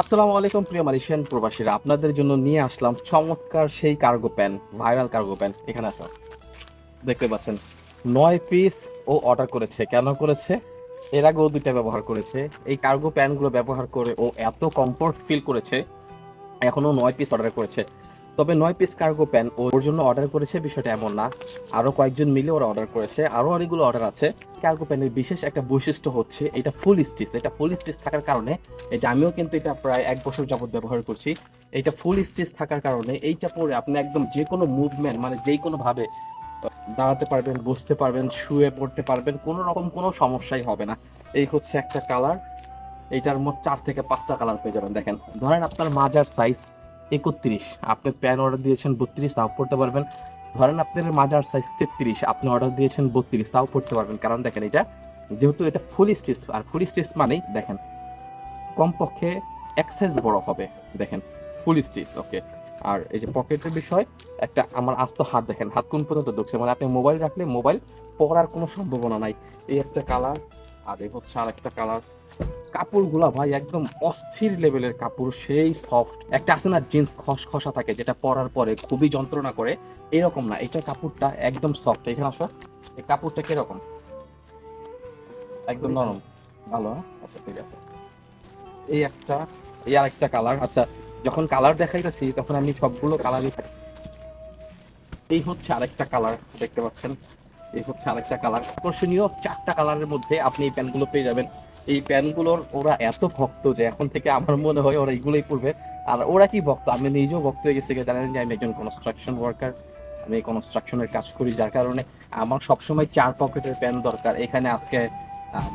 আসসালামু আলাইকুম প্রিয় মালয়েশিয়ান প্রবাসীরা, আপনাদের জন্য নিয়ে আসলাম চমৎকার সেই cargo pan viral cargo pan এখানে আসো। দেখতে পাচ্ছেন, নয় পিস ও অর্ডার করেছে। কেন করেছে? এর আগেও দুইটা ব্যবহার করেছে। এই কার্গো প্যানগুলো ব্যবহার করে ও এত কমফোর্ট ফিল করেছে এখনও নয় পিস অর্ডার করেছে। তবে নয় পিস কার্গো প্যান ওর জন্য অর্ডার করেছে বিষয়টা এমন না। আরও কয়েকজন মিলে ওরা অর্ডার করেছে। আরও অনেকগুলো অর্ডার আছে। কার্গো প্যানের বিশেষ একটা বৈশিষ্ট্য হচ্ছে এটা ফুল স্টিচ এটা ফুল স্টিচ থাকার কারণে, এই যে আমিও কিন্তু এটা প্রায় এক বছর যাবত ব্যবহার করছি, এটা ফুল স্টিচ থাকার কারণে এইটা পরে আপনি একদম যে কোনো মুভমেন্ট মানে যেই কোনো ভাবে দাঁড়াতে পারবেন, বসতে পারবেন, শুয়ে পড়তে পারবেন, কোনো রকম কোনো সমস্যাই হবে না। এই হচ্ছে একটা কালার এইটার মোট চার থেকে পাঁচটা কালার পেয়ে যাবেন। দেখেন, ধরেন আপনার মাজার সাইজ একত্রিশ। আপনি প্যান অর্ডার দিয়েছেন বত্রিশ, তাও পড়তে পারবেন। ধরেন আপনার মাজার সাইজ তেত্রিশ, আপনি অর্ডার দিয়েছেন বত্রিশ, তাও পড়তে পারবেন। কারণ দেখেন এটা, যেহেতু এটা ফুল স্টিচ আর ফুল স্টিচ মানেই দেখেন, কমপক্ষে এক্সেস বড় হবে, দেখেন ফুল স্টিচ ওকে আর এই যে পকেটের বিষয়, একটা আমার আস্ত হাত দেখেন, হাত কোন পর্যন্ত ঢুকছে? মানে আপনি মোবাইল রাখলে মোবাইল পড়ার কোনো সম্ভাবনা নাই। এই একটা কালার আর এই হচ্ছে আর একটা কালার কাপড়গুলা ভাই একদম অস্থির লেভেলের কাপড়, সেই সফট একটা আছে না জিন্স খসখসা থাকে, যেটা পরার পরে খুবই যন্ত্রণা করে। এরকম না, এটা কাপড়টা একদম সফট এখানে আসো। এই কাপড়টা কীরকম? একদম নরম। ভালো হ্যাঁ? আচ্ছা ঠিক আছে। এই একটা, এই আরেকটা কালার আচ্ছা যখন কালার দেখাইতেছি, তখন আমি সবগুলো কালারই এই হচ্ছে আরেকটা কালার দেখতে পাচ্ছেন? এই হচ্ছে আরেকটা কালার আকর্ষণীয় চারটা কালারের মধ্যে আপনি এই প্যান্টগুলো পেয়ে যাবেন। এই প্যান্টগুলোর ওরা এত ভক্ত যে এখন থেকে আমার মনে হয় ওরা এগুলোই পরবে আর ওরা কি ভক্ত? আমি নিজেও ভক্ত হয়ে গেছি জানেন যে আমি একজন কনস্ট্রাকশন ওয়ার্কার আমি কনস্ট্রাকশনের কাজ করি, যার কারণে আমার সবসময় চার পকেটের প্যান দরকার। এখানে আজকে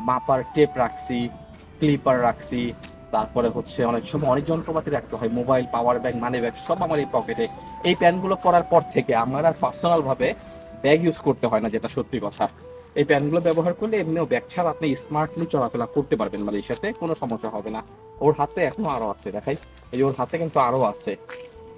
মাপার টেপ রাখছি ক্লিপার রাখছি, তারপরে হচ্ছে অনেক সময় অনেক যন্ত্রপাতি রাখতে হয় mobile power bank money bag সব আমার এই পকেটে এই প্যানগুলো পরার পর থেকে আমার আর পার্সোনালভাবে ব্যাগ ইউজ করতে হয় না, যেটা সত্যি কথা। এই প্যানগুলো ব্যবহার করলে এমনিও ব্যাগ ছাড়া আপনি স্মার্টলি চলাফেরা করতে পারবেন মালয়েশিয়াতে, কোনো সমস্যা হবে না। ওর হাতে এখনও আরও আছে, দেখাই। এই ওর হাতে কিন্তু আরও আছে।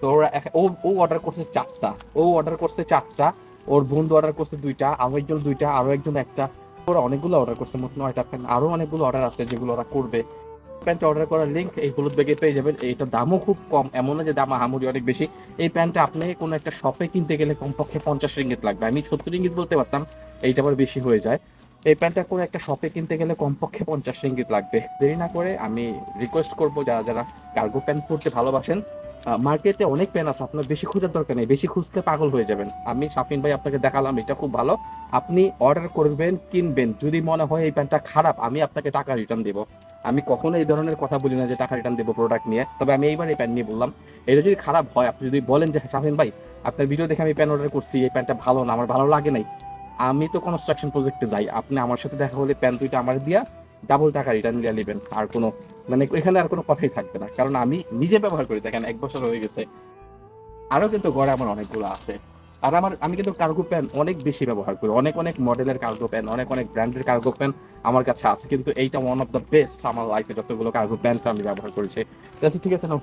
তো ওরা ও অর্ডার করছে চারটা। ও অর্ডার করছে চারটা, ওর বন্ধু অর্ডার করছে দুইটা, আরও একজন দুইটা, আরও একজন একটা। ওরা অনেকগুলো অর্ডার করছে, মোট নয়টা প্যান্ট আরও অনেকগুলো অর্ডার আছে যেগুলো ওরা করবে। প্যান্টটা অর্ডার করার লিঙ্ক এই হলুদ ব্যাগে পেয়ে যাবেন। এইটার দামও খুব কম, এমন না যে দাম হামুরি অনেক বেশি। এই প্যান্টটা আপনি কোনো একটা শপে কিনতে গেলে কমপক্ষে পঞ্চাশ রিঙ্গিত লাগবে। আমি সত্তর রিঙ্গিত বলতে পারতাম এইটা আবার বেশি হয়ে যায়। এই প্যান্টটা করে একটা শপে কিনতে গেলে কমপক্ষে পঞ্চাশ রিঙ্গিত লাগবে। দেরি না করে আমি রিকোয়েস্ট করব যারা যারা কার্গো প্যান্ট পরতে ভালোবাসেন মার্কেটে অনেক প্যান আছে, আপনার বেশি খোঁজার দরকার নেই, বেশি খুঁজতে পাগল হয়ে যাবেন। আমি শাফিন ভাই আপনাকে দেখালাম, এটা খুব ভালো। আপনি অর্ডার করবেন, কিনবেন, যদি মনে হয় এই প্যান্টটা খারাপ, আমি আপনাকে টাকা রিটার্ন দেবো। আমি কখনো এই ধরনের কথা বলি না যে টাকা রিটার্ন দেবো প্রোডাক্ট নিয়ে, তবে আমি এইবার এই প্যান্ট নিয়ে বললাম, এটা যদি খারাপ হয়, আপনি যদি বলেন যে শাফিন ভাই, আপনার ভিডিও দেখে আমি প্যান্ট অর্ডার করছি, এই প্যান্টটা ভালো না, আমার ভালো লাগে নাই। আমি তো কনস্ট্রাকশন প্রজেক্টে যাই। আপনি আমার সাথে দেখা হলে প্যান্ট দুইটা আমার দিয়া ডাবল টাকা রিটার্ন দিয়ে নেবেন। আর কোনো মানে এখানে আর কোনো কথাই থাকবে না। কারণ আমি নিজে ব্যবহার করি। দেখেন, এক বছর হয়ে গেছে। আরও কিন্তু ঘরে আমার অনেকগুলো আছে। আর আমার, আমি কিন্তু কার্গো প্যান অনেক বেশি ব্যবহার করি। অনেক অনেক মডেলের কার্গো প্যান অনেক অনেক ব্র্যান্ডের কার্গো প্যান আমার কাছে আছে। কিন্তু এইটা ওয়ান অফ দ্য বেস্ট আমার লাইফে যতগুলো কার্গো প্যান্ট আমি ব্যবহার করেছি। ঠিক আছে, নাও।